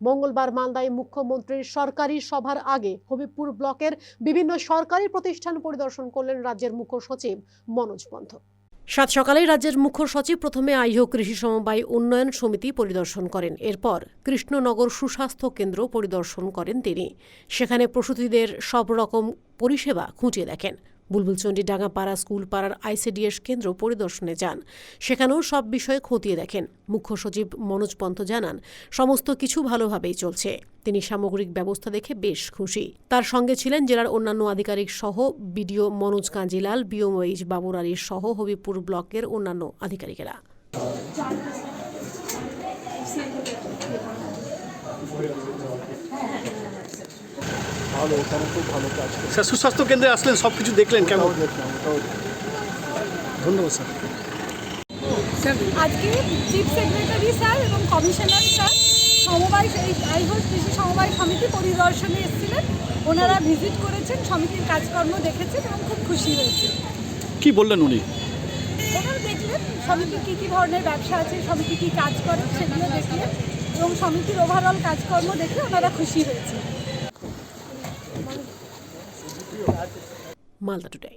মঙ্গলবার মালদায় মুখ্যমন্ত্রীর সরকারি সভার আগে হবিবপুর ব্লকের বিভিন্ন সরকারি প্রতিষ্ঠান পরিদর্শন করলেন রাজ্যের মুখ্য সচিব মনোজ পন্থ। সাত সকালেই রাজ্যের মুখ্য সচিব প্রথমে আইহ কৃষি সমবায় উন্নয়ন সমিতি পরিদর্শন করেন। এরপর কৃষ্ণনগর সুস্বাস্থ্য কেন্দ্র পরিদর্শন করেন তিনি। সেখানে প্রসূতিদের সব রকম পরিষেবা খুঁটিয়ে দেখেন। বুলবুলচন্ডী ডাঙ্গাপাড়া স্কুল পাড়ার আইসিডিএস কেন্দ্র পরিদর্শনে যান। সেখানেও সব বিষয়ে খতিয়ে দেখেন। মুখ্য সচিব মনোজ পন্থ জানান, সমস্ত কিছু ভালোভাবেই চলছে। তিনি সামগ্রিক ব্যবস্থা দেখে বেশ খুশি। তার সঙ্গে ছিলেন জেলার অন্যান্য আধিকারিক সহ বিডিও মনোজ কাঞ্জিলাল বিওমইজ বাবুর আলীর সহ হবিপুর ব্লকের অন্যান্য আধিকারিকেরা। ভালো ওখানে খুব ভালো কাজ স্যার সুস্বাস্থ্য কেন্দ্রে আসলেন সব কিছু দেখলেন কেমন? দেখলাম ওটাও। ধন্যবাদ স্যার। আজকে চিফ সেক্রেটারি স্যার এবং কমিশনার স্যার সমবায় এই আইহোস কৃষি সমবায় সমিতি পরিদর্শনে এসেছিলেন। ওনারা ভিজিট করেছেন সমিতির কাজকর্ম দেখেছেন এবং খুব খুশি হয়েছে কি বললেন উনি? ওনারা দেখলেন সমিতির কী কী ধরনের ব্যবসা আছে সমিতি কী কাজ করে সেগুলো দেখলেন এবং সমিতির ওভারঅল কাজকর্ম দেখে ওনারা খুশি হয়েছে Malda Today.